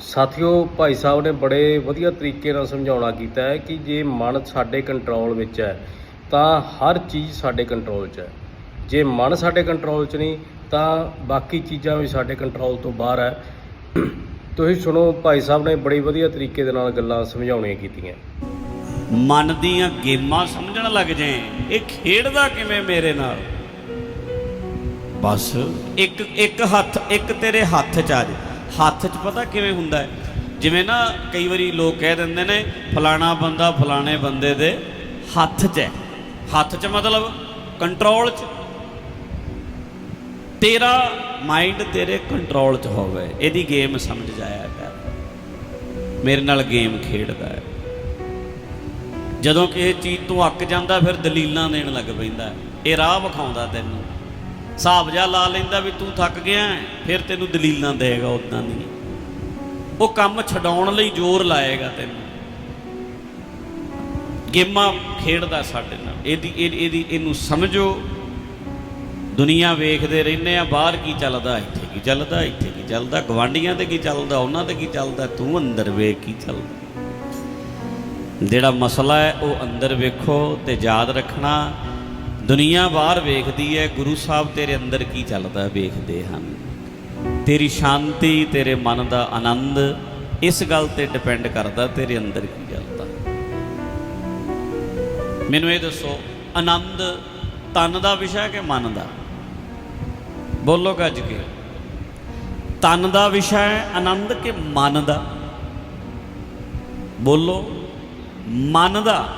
ਸਾਥੀਓ ਭਾਈ ਸਾਹਿਬ ਨੇ ਬੜੇ ਵਧੀਆ ਤਰੀਕੇ ਨਾਲ ਸਮਝਾਉਣਾ ਕੀਤਾ ਹੈ ਕਿ ਜੇ ਮਨ ਸਾਡੇ ਕੰਟਰੋਲ ਵਿੱਚ ਹੈ ਤਾਂ ਹਰ ਚੀਜ਼ ਸਾਡੇ ਕੰਟਰੋਲ 'ਚ ਹੈ। ਜੇ ਮਨ ਸਾਡੇ ਕੰਟਰੋਲ 'ਚ ਨਹੀਂ ਤਾਂ ਬਾਕੀ ਚੀਜ਼ਾਂ ਵੀ ਸਾਡੇ ਕੰਟਰੋਲ ਤੋਂ ਬਾਹਰ ਹੈ। ਤੁਸੀਂ ਸੁਣੋ ਭਾਈ ਸਾਹਿਬ ਨੇ ਬੜੀ ਵਧੀਆ ਤਰੀਕੇ ਦੇ ਨਾਲ ਗੱਲਾਂ ਸਮਝਾਉਣੀਆਂ ਕੀਤੀਆਂ। ਮਨ ਦੀਆਂ ਗੇਮਾਂ ਸਮਝਣ ਲੱਗ ਜਾਏ ਇਹ ਖੇਡਦਾ ਕਿਵੇਂ ਮੇਰੇ ਨਾਲ? ਬਸ। ਇੱਕ ਇੱਕ ਹੱਥ ਇੱਕ ਤੇਰੇ ਹੱਥ 'ਚ ਆ ਜੇ ਹੱਥ 'ਚ ਪਤਾ ਕਿਵੇਂ ਹੁੰਦਾ ਹੈ? ਜਿਵੇਂ ਨਾ ਕਈ ਵਾਰੀ ਲੋਕ ਕਹਿ ਦਿੰਦੇ ਨੇ, ਫਲਾਣਾ ਬੰਦਾ ਫਲਾਣੇ ਬੰਦੇ ਦੇ ਹੱਥ 'ਚ ਹੈ। ਹੱਥ 'ਚ ਮਤਲਬ ਕੰਟਰੋਲ 'ਚ। ਤੇਰਾ ਮਾਈਂਡ ਤੇਰੇ ਕੰਟਰੋਲ 'ਚ ਹੋਵੇ। ਇਹਦੀ ਗੇਮ ਸਮਝ ਜਾਇਆ ਕਰ। ਮੇਰੇ ਨਾਲ ਗੇਮ ਖੇਡਦਾ ਹੈ। ਜਦੋਂ ਕਿਸੇ ਚੀਜ਼ ਤੋਂ ਅੱਕ ਜਾਂਦਾ, ਫਿਰ ਦਲੀਲਾਂ ਦੇਣ ਲੱਗ ਪੈਂਦਾ ਇਹ ਰਾਹ ਵਿਖਾਉਂਦਾ ਤੈਨੂੰ। ਹਿਸਾਬ ਜਾ ਲਾ ਲੈਂਦਾ ਵੀ ਤੂੰ ਥੱਕ ਗਿਆ ਫਿਰ ਤੈਨੂੰ ਦਲੀਲਾਂ ਦੇਗਾ ਉਦਾਂ ਦੀਆਂ ਉਹ ਕੰਮ ਛਡਾਉਣ ਲਈ ਜ਼ੋਰ ਲਾਏਗਾ ਤੈਨੂੰ। ਗੇਮਾਂ ਖੇਡਦਾ ਸਾਡੇ ਨਾਲ। ਇਹਦੀ ਇਹਦੀ, ਇਹਨੂੰ ਸਮਝੋ। ਦੁਨੀਆ ਵੇਖਦੇ ਰਹਿੰਦੇ ਆ, ਬਾਹਰ ਕੀ ਚੱਲਦਾ, ਇੱਥੇ ਕੀ ਚੱਲਦਾ, ਇੱਥੇ ਕੀ ਚੱਲਦਾ ਗਵਾਂਡੀਆਂ ਤੇ ਕੀ ਚੱਲਦਾ, ਉਹਨਾਂ ਤੇ ਕੀ ਚੱਲਦਾ, ਤੂੰ ਅੰਦਰ ਵੇਖ ਕੀ ਚੱਲਦਾ। ਜਿਹੜਾ ਮਸਲਾ ਹੈ, ਉਹ ਅੰਦਰ ਵੇਖੋ ਤੇ ਯਾਦ ਰੱਖਣਾ। ਦੁਨੀਆ ਬਾਹਰ ਵੇਖਦੀ ਹੈ, ਗੁਰੂ ਸਾਹਿਬ ਤੇਰੇ ਅੰਦਰ ਕੀ ਚੱਲਦਾ ਵੇਖਦੇ ਹਨ। ਤੇਰੀ ਸ਼ਾਂਤੀ, ਤੇਰੇ ਮਨ ਦਾ ਆਨੰਦ, ਇਸ ਗੱਲ ਤੇ ਡਿਪੈਂਡ ਕਰਦਾ ਤੇਰੇ ਅੰਦਰ ਕੀ ਚੱਲਦਾ ਮੈਨੂੰ ਇਹ ਦੱਸੋ, ਆਨੰਦ ਤਨ ਦਾ ਵਿਸ਼ਾ ਕਿ ਮਨ ਦਾ? ਬੋਲੋ ਗੱਜ ਕੇ। ਤਨ ਦਾ ਵਿਸ਼ਾ ਹੈ, ਆਨੰਦ ਕਿ ਮਨ ਦਾ? ਬੋਲੋ, ਮਨ ਦਾ।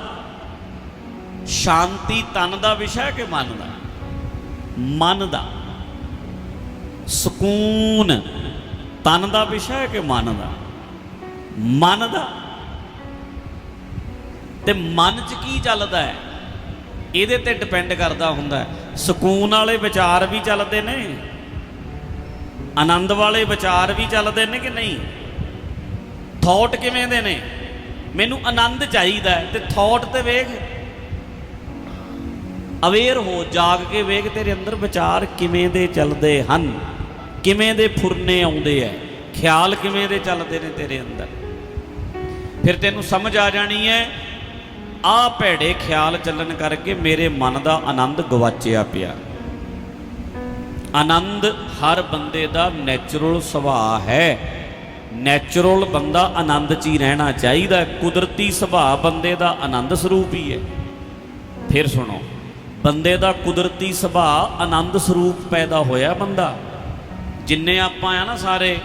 ਸ਼ਾਂਤੀ ਤਨ ਦਾ ਵਿਸ਼ਾ ਹੈ ਕਿ ਮਨ ਦਾ? ਮਨ ਦਾ। ਸਕੂਨ ਤਨ ਦਾ ਵਿਸ਼ਾ ਹੈ ਕਿ ਮਨ ਦਾ? ਮਨ ਦਾ। ਤੇ ਮਨ 'ਚ ਕੀ ਚੱਲਦਾ ਹੈ? ਇਹਦੇ ਤੇ ਡਿਪੈਂਡ ਕਰਦਾ ਹੁੰਦਾ ਸਕੂਨ ਵਾਲੇ ਵਿਚਾਰ ਵੀ ਚੱਲਦੇ ਨੇ। ਆਨੰਦ ਵਾਲੇ ਵਿਚਾਰ ਵੀ ਚੱਲਦੇ ਨੇ ਕਿ ਨਹੀਂ? ਥਾਟ ਕਿਵੇਂ ਦੇ ਨੇ? ਮੈਨੂੰ ਆਨੰਦ ਚਾਹੀਦਾ ਹੈ ਤੇ ਥਾਟ ਤੇ ਵੇਖ। ਅਵੇਅਰ ਹੋ, ਜਾਗ ਕੇ ਵੇਖ ਤੇਰੇ ਅੰਦਰ ਵਿਚਾਰ ਕਿਵੇਂ ਦੇ ਚੱਲਦੇ ਹਨ, ਕਿਵੇਂ ਦੇ ਫੁਰਨੇ ਆਉਂਦੇ ਐ, ਖਿਆਲ ਕਿਵੇਂ ਦੇ ਚੱਲਦੇ ਨੇ ਤੇਰੇ ਅੰਦਰ। ਫਿਰ ਤੈਨੂੰ ਸਮਝ ਆ ਜਾਣੀ ਹੈ ਆ ਭੈੜੇ ਖਿਆਲ ਚੱਲਣ ਕਰਕੇ ਮੇਰੇ ਮਨ ਦਾ ਆਨੰਦ ਗਵਾਚਿਆ ਪਿਆ। ਆਨੰਦ ਹਰ ਬੰਦੇ ਦਾ ਨੈਚੁਰਲ ਸੁਭਾਅ ਹੈ। ਨੈਚੁਰਲ ਬੰਦਾ ਆਨੰਦ 'ਚ ਹੀ ਰਹਿਣਾ ਚਾਹੀਦਾ, ਕੁਦਰਤੀ ਸੁਭਾਅ ਬੰਦੇ ਦਾ ਆਨੰਦ ਸਰੂਪ ਹੀ ਹੈ। ਫਿਰ ਸੁਣੋ ਬੰਦੇ ਦਾ ਕੁਦਰਤੀ ਸੁਭਾਅ ਆਨੰਦ ਸਰੂਪ ਪੈਦਾ ਹੋਇਆ ਬੰਦਾ। ਜਿੰਨੇ ਆਪਾਂ ਆ ਨਾ ਸਾਰੇ,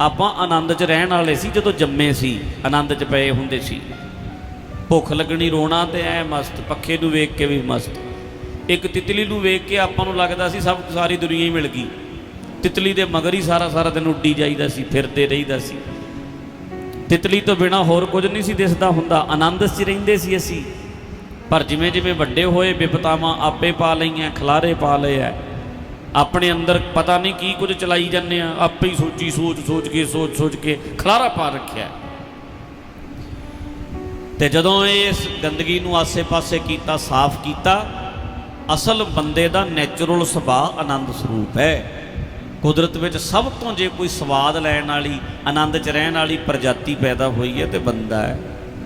ਆਪਾਂ ਆਨੰਦ 'ਚ ਰਹਿਣ ਵਾਲੇ ਸੀ, ਜਦੋਂ ਜੰਮੇ ਸੀ, ਆਨੰਦ 'ਚ ਪਏ ਹੁੰਦੇ ਸੀ। ਭੁੱਖ ਲੱਗਣੀ ਰੋਣਾ ਤੇ ਐ ਮਸਤ, ਪੱਖੇ ਨੂੰ ਵੇਖ ਕੇ ਵੀ ਮਸਤ। ਇੱਕ ਤਿਤਲੀ ਨੂੰ ਵੇਖ ਕੇ ਆਪਾਂ ਨੂੰ ਲੱਗਦਾ ਸੀ ਸਭ ਸਾਰੀ ਦੁਨੀਆ ਹੀ ਮਿਲ ਗਈ। ਤਿਤਲੀ ਦੇ ਮਗਰ ਹੀ ਸਾਰਾ ਸਾਰਾ ਦਿਨ ਉੱਡੀ ਜਾਈਦਾ ਸੀ, ਫਿਰਦੇ ਰਹੀਦਾ ਸੀ। ਤਿਤਲੀ ਤੋਂ ਬਿਨਾ ਹੋਰ ਕੁਝ ਨਹੀਂ ਸੀ ਦਿਸਦਾ ਹੁੰਦਾ। ਆਨੰਦ 'ਚ ਰਹਿੰਦੇ ਸੀ ਅਸੀਂ। ਪਰ ਜਿਵੇਂ ਜਿਵੇਂ ਵੱਡੇ ਹੋਏ ਵਿਪਤਾਵਾਂ ਆਪੇ ਪਾ ਲਈਆਂ, ਖਲਾਰੇ ਪਾ ਲਏ ਐ। ਆਪਣੇ ਅੰਦਰ ਪਤਾ ਨਹੀਂ ਕੀ ਕੁਝ ਚਲਾਈ ਜਾਂਦੇ ਆ, ਆਪੇ ਹੀ ਸੋਚੀ, ਸੋਚ ਸੋਚ ਕੇ, ਸੋਚ ਸੋਚ ਕੇ ਖਲਾਰਾ ਪਾ ਰੱਖਿਆ। ਤੇ ਜਦੋਂ ਇਸ ਗੰਦਗੀ ਨੂੰ ਆਸੇ-ਪਾਸੇ ਕੀਤਾ, ਸਾਫ਼ ਕੀਤਾ, ਅਸਲ ਬੰਦੇ ਦਾ ਨੈਚੁਰਲ ਸੁਭਾਅ ਆਨੰਦ ਸਰੂਪ ਹੈ ਕੁਦਰਤ ਵਿੱਚ ਸਭ ਤੋਂ ਜੇ ਕੋਈ ਸਵਾਦ ਲੈਣ ਵਾਲੀ, ਆਨੰਦ 'ਚ ਰਹਿਣ ਵਾਲੀ ਪ੍ਰਜਾਤੀ ਪੈਦਾ ਹੋਈ ਹੈ ਤੇ ਬੰਦਾ ਹੈ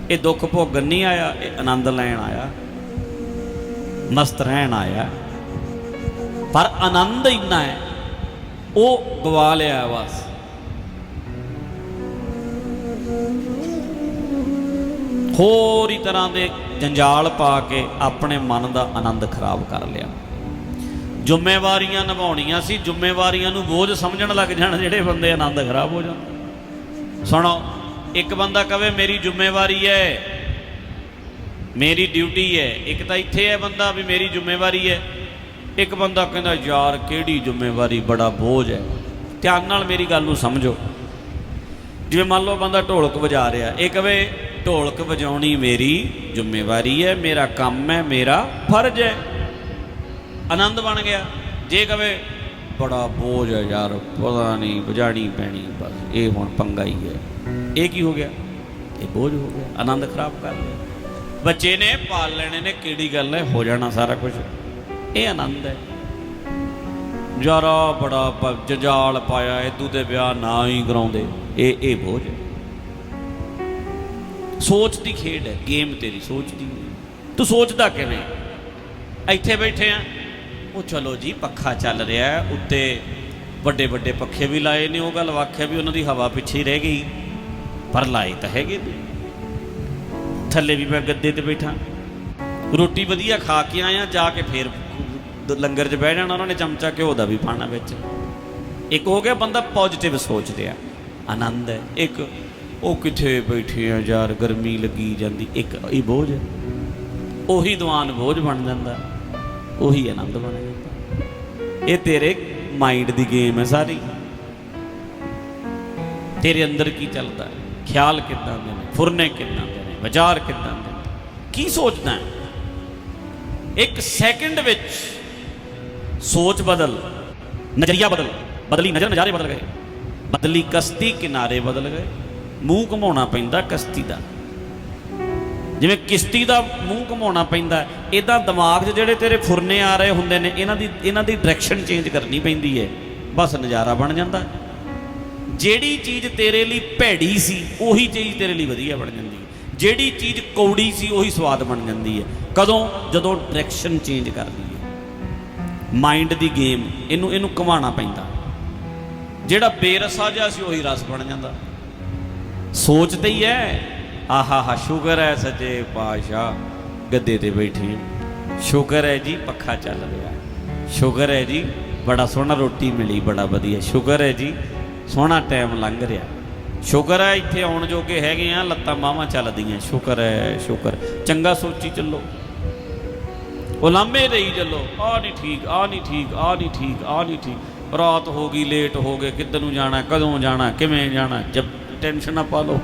ਇਹ ਦੁੱਖ ਭੋਗਣ ਨਹੀਂ ਆਇਆ, ਇਹ ਆਨੰਦ ਲੈਣ ਆਇਆ, ਮਸਤ ਰਹਿਣ ਆਇਆ। ਪਰ ਆਨੰਦ ਇੰਨਾ ਹੈ, ਉਹ ਗਵਾ ਲਿਆ ਬਸ। ਹੋਰ ਹੀ ਤਰ੍ਹਾਂ ਦੇ ਜੰਜਾਲ ਪਾ ਕੇ ਆਪਣੇ ਮਨ ਦਾ ਆਨੰਦ ਖਰਾਬ ਕਰ ਲਿਆ। ਜ਼ਿੰਮੇਵਾਰੀਆਂ ਨਿਭਾਉਣੀਆਂ ਸੀ, ਜ਼ਿੰਮੇਵਾਰੀਆਂ ਨੂੰ ਬੋਝ ਸਮਝਣ ਲੱਗ ਜਾਣ, ਜਿਹੜੇ ਬੰਦੇ ਆਨੰਦ ਖਰਾਬ ਹੋ ਜਾਂਦੇ। ਸੁਣੋ ਇੱਕ ਬੰਦਾ ਕਵੇ ਮੇਰੀ ਜ਼ਿੰਮੇਵਾਰੀ ਹੈ, ਮੇਰੀ ਡਿਊਟੀ ਹੈ, ਇੱਕ ਤਾਂ ਇੱਥੇ ਹੈ ਬੰਦਾ ਵੀ ਮੇਰੀ ਜ਼ਿੰਮੇਵਾਰੀ ਹੈ। ਇੱਕ ਬੰਦਾ ਕਹਿੰਦਾ, ਯਾਰ, ਕਿਹੜੀ ਜ਼ਿੰਮੇਵਾਰੀ? ਬੜਾ ਬੋਝ ਹੈ। ਧਿਆਨ ਨਾਲ ਮੇਰੀ ਗੱਲ ਨੂੰ ਸਮਝੋ। ਜਿਵੇਂ ਮੰਨ ਲਓ ਬੰਦਾ ਢੋਲਕ ਵਜਾ ਰਿਹਾ, ਇਹ ਕਵੇ, ਢੋਲਕ ਵਜਾਉਣੀ ਮੇਰੀ ਜ਼ਿੰਮੇਵਾਰੀ ਹੈ, ਮੇਰਾ ਕੰਮ ਹੈ, ਮੇਰਾ ਫਰਜ਼ ਹੈ। ਆਨੰਦ ਬਣ ਗਿਆ। ਜੇ ਕਵੇ ਬੜਾ ਬੋਝ ਹੈ ਯਾਰ, ਪਤਾ ਨਹੀਂ ਵਜਾਣੀ ਪੈਣੀ, ਬਸ ਇਹ ਹੁਣ ਪੰਗਾ ਹੀ ਹੈ। ਇਹ ਕੀ ਹੋ ਗਿਆ? ਇਹ ਬੋਝ ਹੋ ਗਿਆ, ਆਨੰਦ ਖਰਾਬ ਕਰ ਲਿਆ। ਬੱਚੇ ਨੇ ਪਾਲ ਲੈਣੇ ਨੇ, ਕਿਹੜੀ ਗੱਲ ਹੈ? ਹੋ ਜਾਣਾ ਸਾਰਾ ਕੁਝ। ਇਹ ਆਨੰਦ ਹੈ। ਯਾਰਾ ਬੜਾ ਪ- ਪਾਇਆ ਇਦੂ ਦੇ ਵਿਆਹ ਨਾ ਹੀ ਕਰਾਉਂਦੇ। ਇਹ ਇਹ ਬੋਝ ਹੈ। ਸੋਚ ਦੀ ਖੇਡ ਹੈ, ਗੇਮ ਤੇਰੀ ਸੋਚ ਦੀ। ਤੂੰ ਸੋਚਦਾ ਕਿਵੇਂ? ਇੱਥੇ ਬੈਠੇ ਆ। ਉਹ ਚਲੋ ਜੀ, ਪੱਖਾ ਚੱਲ ਰਿਹਾ ਉੱਤੇ ਵੱਡੇ ਵੱਡੇ ਪੱਖੇ ਵੀ ਲਾਏ ਨੇ, ਉਹ ਗੱਲ ਵਾਕਿਆ ਵੀ ਉਹਨਾਂ ਦੀ ਹਵਾ ਪਿੱਛੇ ਹੀ ਰਹਿ ਗਈ। ਪਰ ਲਾਏ ਤਾਂ ਹੈਗੇ ਨੇ। ਥੱਲੇ ਵੀ ਮੈਂ ਗੱਦੇ ਤੇ ਬੈਠਾ। ਰੋਟੀ ਵਧੀਆ ਖਾ ਕੇ ਆਇਆ, ਜਾ ਕੇ ਫੇਰ ਲੰਗਰ 'ਚ ਬਹਿ ਜਾਣਾ, ਉਹਨਾਂ ਨੇ ਚਮਚਾ ਘਿਓ ਦਾ ਵੀ ਪਾਣਾ ਵਿੱਚ। ਇੱਕ ਹੋ ਗਿਆ ਬੰਦਾ ਪੋਜ਼ਿਟਿਵ ਸੋਚ ਰਿਹਾ। ਆਨੰਦ ਹੈ। ਇੱਕ, ਉਹ ਕਿੱਥੇ ਬੈਠੇ ਆ ਯਾਰ, ਗਰਮੀ ਲੱਗੀ ਜਾਂਦੀ। ਇੱਕ, ਇਹ ਬੋਝ ਹੈ। ਉਹੀ ਦੀਵਾਨ ਬੋਝ ਬਣ ਜਾਂਦਾ। ਉਹੀ ਆਨੰਦ ਬਣ ਇਹ ਤੇਰੇ ਮਾਈਂਡ ਦੀ ਗੇਮ ਹੈ ਸਾਰੀ। ਤੇਰੇ ਅੰਦਰ ਕੀ ਚੱਲਦਾ ਹੈ? ਖਿਆਲ ਕਿੱਦਾਂ ਦੇ ਨੇ? ਫੁਰਨੇ ਕਿੱਦਾਂ ਦੇ ਨੇ? ਵਿਚਾਰ ਕਿੱਦਾਂ ਦੇ ਨੇ? ਕੀ ਸੋਚਦਾ ਹੈ? ਇੱਕ ਸੈਕਿੰਡ ਵਿੱਚ ਸੋਚ ਬਦਲ, ਨਜ਼ਰੀਆ ਬਦਲ, ਬਦਲੀ ਨਜ਼ਰ, ਨਜ਼ਾਰੇ ਬਦਲ ਗਏ। ਬਦਲੀ ਕਸ਼ਤੀ, ਕਿਨਾਰੇ ਬਦਲ ਗਏ। ਮੂੰਹ ਘਮਾਉਣਾ ਪੈਂਦਾ ਕਸ਼ਤੀ ਦਾ। ਜਿਵੇਂ ਕਿਸ਼ਤੀ ਦਾ ਮੂੰਹ ਘਮਾਉਣਾ ਪੈਂਦਾ ਇਦਾਂ ਦਿਮਾਗ 'ਚ ਜਿਹੜੇ ਤੇਰੇ ਫੁਰਨੇ ਆ ਰਹੇ ਹੁੰਦੇ ਨੇ, ਇਹਨਾਂ ਦੀ ਇਹਨਾਂ ਦੀ ਡਾਇਰੈਕਸ਼ਨ ਚੇਂਜ ਕਰਨੀ ਪੈਂਦੀ ਹੈ, ਬਸ ਨਜ਼ਾਰਾ ਬਣ ਜਾਂਦਾ ਜਿਹੜੀ ਚੀਜ਼ ਤੇਰੇ ਲਈ ਭੈੜੀ ਸੀ, ਉਹੀ ਚੀਜ਼ ਤੇਰੇ ਲਈ ਵਧੀਆ ਬਣ ਜਾਂਦੀ ਹੈ। ਜਿਹੜੀ ਚੀਜ਼ ਕੌੜੀ ਸੀ, ਉਹੀ ਸਵਾਦ ਬਣ ਜਾਂਦੀ ਹੈ। ਕਦੋਂ? ਜਦੋਂ ਡਾਇਰੈਕਸ਼ਨ ਚੇਂਜ ਕਰਦੀ ਹੈ। ਮਾਈਂਡ ਦੀ ਗੇਮ ਇਹਨੂੰ ਇਹਨੂੰ ਘੁਮਾਉਣਾ ਪੈਂਦਾ। ਜਿਹੜਾ ਬੇਰਸਾ ਜਿਹਾ ਸੀ, ਉਹੀ ਰਸ ਬਣ ਜਾਂਦਾ। ਸੋਚ ਸੋਚਦੇ ਹੀ ਹੈ। ਆਹਾ ਹਾ ਸ਼ੁਕਰ ਹੈ ਸੱਚੇ ਪਾਤਸ਼ਾਹ। ਗੱਦੇ ਤੇ ਬੈਠੇ ਹਾਂ। ਸ਼ੁਕਰ ਹੈ ਜੀ, ਪੱਖਾ ਚੱਲ ਰਿਹਾ। ਸ਼ੁਕਰ ਹੈ ਜੀ, ਬੜਾ ਸੋਹਣਾ ਰੋਟੀ ਮਿਲੀ, ਬੜਾ ਵਧੀਆ। ਸ਼ੁਕਰ ਹੈ ਜੀ, ਸੋਹਣਾ ਟਾਈਮ ਲੰਘ ਰਿਹਾ। ਸ਼ੁਕਰ ਹੈ, ਇੱਥੇ ਆਉਣ ਜੋਗੇ ਹੈਗੇ ਆ, ਲੱਤਾਂ ਬਾਹਾਂ ਚੱਲਦੀਆਂ। ਸ਼ੁਕਰ ਹੈ ਸ਼ੁਕਰ ਚੰਗਾ ਸੋਚੀ ਚੱਲੋ। ਉਲਾਮੇ ਦੇਈ ਚੱਲੋ। ਆ ਨਹੀਂ ਠੀਕ ਆ ਨਹੀਂ ਠੀਕ ਆ ਨਹੀਂ ਠੀਕ ਆ ਨਹੀਂ ਠੀਕ। ਰਾਤ ਹੋ ਗਈ, ਲੇਟ ਹੋ ਗਏ। ਕਿੱਧਰ ਨੂੰ ਜਾਣਾ, ਕਦੋਂ ਜਾਣਾ, ਕਿਵੇਂ ਜਾਣਾ? ਜਬ ਟੈਨਸ਼ਨ ਨਾ ਪਾ ਲਓ।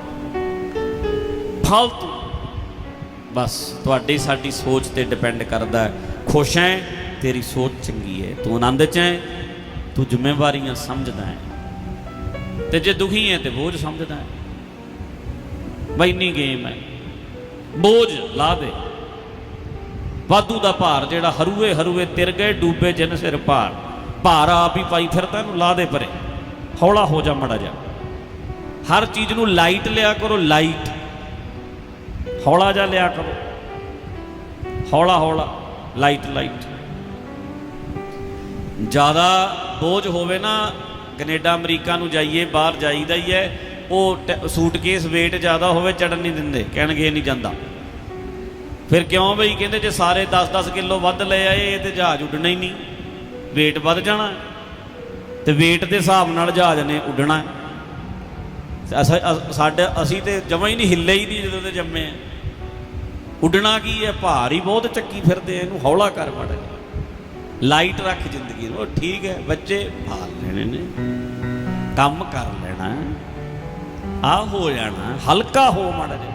ਫਾਲਤੂ ਬਸ ਤੁਹਾਡੀ ਸਾਡੀ ਸੋਚ ਤੇ ਡਿਪੈਂਡ ਕਰਦਾ ਹੈ। ਖੁਸ਼ ਹੈ, ਤੇਰੀ ਸੋਚ ਚੰਗੀ ਹੈ। ਤੂੰ ਆਨੰਦ ਚ ਹੈ, ਤੂੰ ਜ਼ਿੰਮੇਵਾਰੀਆਂ ਸਮਝਦਾ ਹੈ। ਤੇ ਜੇ ਦੁਖੀ ਹੈ, ਤੇ ਬੋਝ ਸਮਝਦਾ ਹੈ। ਬਈ ਇੰਨੀ ਗੇਮ ਹੈ। ਬੋਝ ਲਾ ਦੇ। ਵਾਧੂ ਦਾ ਭਾਰ ਜਿਹੜਾ ਹਰੂਏ ਹਰੂਏ ਤਿਰ ਗਏ, ਡੂਬੇ ਜਿਨ ਸਿਰ ਭਾਰ। ਭਾਰ ਆਪ ਹੀ ਪਾਈ ਫਿਰਦਾ, ਇਹਨੂੰ ਲਾ ਦੇ ਪਰੇ। ਹੌਲਾ ਹੋ ਜਾ ਮੜਾ ਜਾ ਹਰ ਚੀਜ਼ ਨੂੰ ਲਾਈਟ ਲਿਆ ਕਰੋ ਲਾਈਟ ਹੌਲਾ ਜਾ ਲਿਆ ਕਰੋ। ਹੌਲਾ ਹੌਲਾ ਲਾਈਟ ਲਾਈਟ ਜ਼ਿਆਦਾ ਬੋਝ ਹੋਵੇ ਨਾ, ਕੈਨੇਡਾ, ਅਮਰੀਕਾ ਨੂੰ ਜਾਈਏ, ਬਾਹਰ ਜਾਈਦਾ ਹੀ ਹੈ, ਉਹ ਟ- ਸੂਟਕੇਸ weight ਜ਼ਿਆਦਾ ਹੋਵੇ ਚੜਨ ਨਹੀਂ ਦਿੰਦੇ, ਕਹਿਣਗੇ ਇਹ ਨਹੀਂ ਜਾਂਦਾ। ਫਿਰ ਕਿਉਂ ਬਈ? ਕਹਿੰਦੇ ਜੇ ਸਾਰੇ 10-10 ਕਿਲੋ ਵੱਧ ਲੈ ਆਏ, ਇਹ ਤੇ ਜਹਾਜ਼ ਉੱਡਣਾ ਹੀ ਨਹੀਂ। weight ਵੱਧ ਜਾਣਾ ਤੇ weight ਦੇ ਹਿਸਾਬ ਨਾਲ ਜਹਾਜ਼ ਨੇ ਉੱਡਣਾ ਸਾਡੇ, ਅਸੀਂ ਤੇ ਜਮਾਂ ਹੀ ਨਹੀਂ ਹਿੱਲੇ ਹੀ ਨਹੀਂ ਜਦੋਂ ਤੇ ਜੰਮੇ ਆ ਉੱਡਣਾ ਕੀ ਹੈ? ਭਾਰ ਹੀ ਬਹੁਤ ਚੱਕੀ ਫਿਰਦੇ ਇਹਨੂੰ ਹੌਲਾ ਕਰ ਮੜ ਲਾਈਟ ਰੱਖ ਜ਼ਿੰਦਗੀ ਨੂੰ। ਠੀਕ ਹੈ, ਬੱਚੇ ਭਾਲ ਲੈਣੇ ਨੇ। ਕੰਮ ਕਰ ਲੈਣਾ। ਆ ਹੋ ਜਾਣਾ, ਹਲਕਾ ਹੋ ਮੜ ਜਾ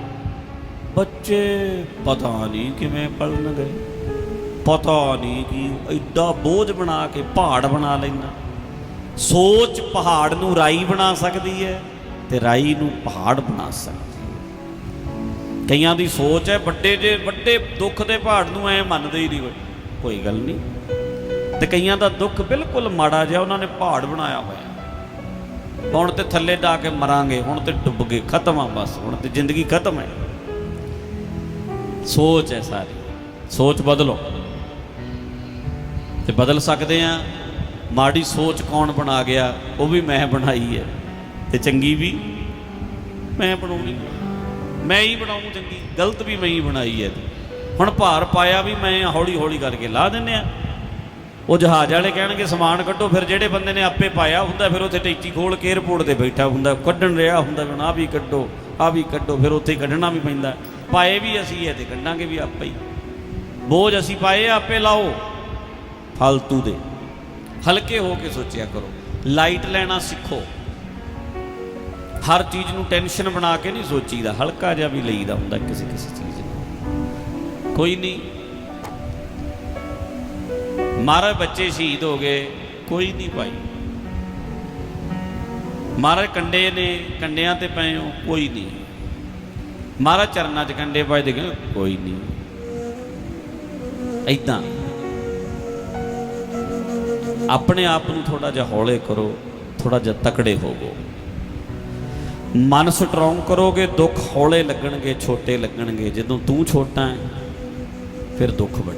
ਬੱਚੇ, ਪਤਾ ਨਹੀਂ ਕਿਵੇਂ ਪੜਨ ਗਏ ਪਤਾ ਨਹੀਂ ਕਿ, ਐਡਾ ਬੋਝ ਬਣਾ ਕੇ ਪਹਾੜ ਬਣਾ ਲੈਂਦਾ। ਸੋਚ ਪਹਾੜ ਨੂੰ ਰਾਈ ਬਣਾ ਸਕਦੀ ਹੈ ਤੇ ਰਾਈ ਨੂੰ ਪਹਾੜ ਬਣਾ ਸਕਦੀ ਕਈਆਂ ਦੀ ਸੋਚ ਹੈ, ਵੱਡੇ ਜੇ, ਵੱਡੇ ਦੁੱਖ ਦੇ ਪਹਾੜ ਨੂੰ ਐ ਮੰਨਦੇ ਹੀ ਨਹੀਂ ਕੋਈ। ਕੋਈ ਗੱਲ ਨਹੀਂ। ਤੇ ਕਈਆਂ ਦਾ ਦੁੱਖ ਬਿਲਕੁਲ ਮਾੜਾ ਜਿਹਾ ਉਹਨਾਂ ਨੇ ਪਹਾੜ ਬਣਾਇਆ ਹੋਇਆ। ਹੁਣ ਤੇ ਥੱਲੇ ਜਾ ਕੇ ਮਰਾਂਗੇ, ਹੁਣ ਤੇ ਡੁੱਬ ਗਏ, ਖਤਮ ਆ ਬਸ, ਹੁਣ ਤੇ ਜ਼ਿੰਦਗੀ ਖਤਮ ਹੈ। ਸੋਚ ਹੈ ਸਾਰੀ। ਸੋਚ ਬਦਲੋ। ਤੇ ਬਦਲ ਸਕਦੇ ਆ ਮਾੜੀ ਸੋਚ ਕੌਣ ਬਣਾ ਗਿਆ? ਉਹ ਵੀ ਮੈਂ ਬਣਾਈ ਹੈ। ਤੇ ਚੰਗੀ ਵੀ ਮੈਂ ਬਣਾਉਣੀ ਮੈਂ ਹੀ ਬਣਾਉਂ ਚੰਗੀ, ਗਲਤ ਵੀ ਮੈਂ ਹੀ ਬਣਾਈ ਹੈ ਹੁਣ ਭਾਰ ਪਾਇਆ ਵੀ ਮੈਂ ਹੌਲੀ ਹੌਲੀ ਕਰਕੇ ਲਾ ਦਿੰਨੇ ਆ। ਉਹ ਜਹਾਜ਼ ਵਾਲੇ ਕਹਿਣਗੇ, ਸਮਾਨ ਕੱਢੋ, ਫਿਰ ਜਿਹੜੇ ਬੰਦੇ ਨੇ ਆਪੇ ਪਾਇਆ ਹੁੰਦਾ, ਫਿਰ ਉੱਥੇ ਟੈਚੀ ਖੋਲ ਕੇ ਏਅਰਪੋਰਟ ਤੇ ਬੈਠਾ ਹੁੰਦਾ, ਕੱਢਣ ਰਿਹਾ ਹੁੰਦਾ ਹੁਣ ਆ ਵੀ ਕੱਢੋ ਆ ਵੀ ਕੱਢੋ, ਫਿਰ ਉੱਥੇ ਕੱਢਣਾ ਵੀ ਪੈਂਦਾ। ਪਾਏ ਵੀ ਅਸੀਂ ਹੈ ਤੇ ਕੱਢਾਂਗੇ ਵੀ ਆਪੇ ਹੀ। ਬੋਝ ਅਸੀਂ ਪਾਏ ਆਪੇ ਲਾਓ। ਫालतू ਦੇ। ਹਲਕੇ ਹੋ ਕੇ ਸੋਚਿਆ ਕਰੋ। ਲਾਈਟ ਲੈਣਾ ਸਿੱਖੋ। ਹਰ ਚੀਜ਼ ਨੂੰ ਟੈਨਸ਼ਨ ਬਣਾ ਕੇ ਨਹੀਂ ਸੋਚੀਦਾ, ਹਲਕਾ ਜਿਹਾ ਵੀ ਲਈਦਾ ਹੁੰਦਾ ਕਿਸੇ ਕਿਸੇ ਚੀਜ਼ ਨੂੰ। ਕੋਈ ਨਹੀਂ। ਮਾਰੇ ਬੱਚੇ ਸ਼ਹੀਦ ਹੋ ਗਏ, ਕੋਈ ਨਹੀਂ ਭਾਈ। ਮਾਰੇ ਕੰਡੇ ਨੇ, ਕੰਡਿਆਂ ਤੇ ਪਏ ਹੋ, ਕੋਈ ਨਹੀਂ। ਮਾਰਾ ਚਰਨਾਂ 'ਚ ਕੰਡੇ ਪਾਏ ਦੇ ਕੋਈ ਨਹੀਂ। ਐਦਾਂ ਆਪਣੇ ਆਪ ਨੂੰ ਥੋੜਾ ਜਿਹਾ ਹੌਲੇ ਕਰੋ ਥੋੜਾ ਜਿਹਾ ਤਕੜੇ ਹੋਵੋ। ਮਨ ਸਟਰੋਂਗ ਕਰੋਗੇ, ਦੁੱਖ ਹੌਲੇ ਲੱਗਣਗੇ, ਛੋਟੇ ਲੱਗਣਗੇ। ਜਦੋਂ ਤੂੰ ਛੋਟਾ ਹੈ, ਫਿਰ ਦੁੱਖ ਵੱਡਾ।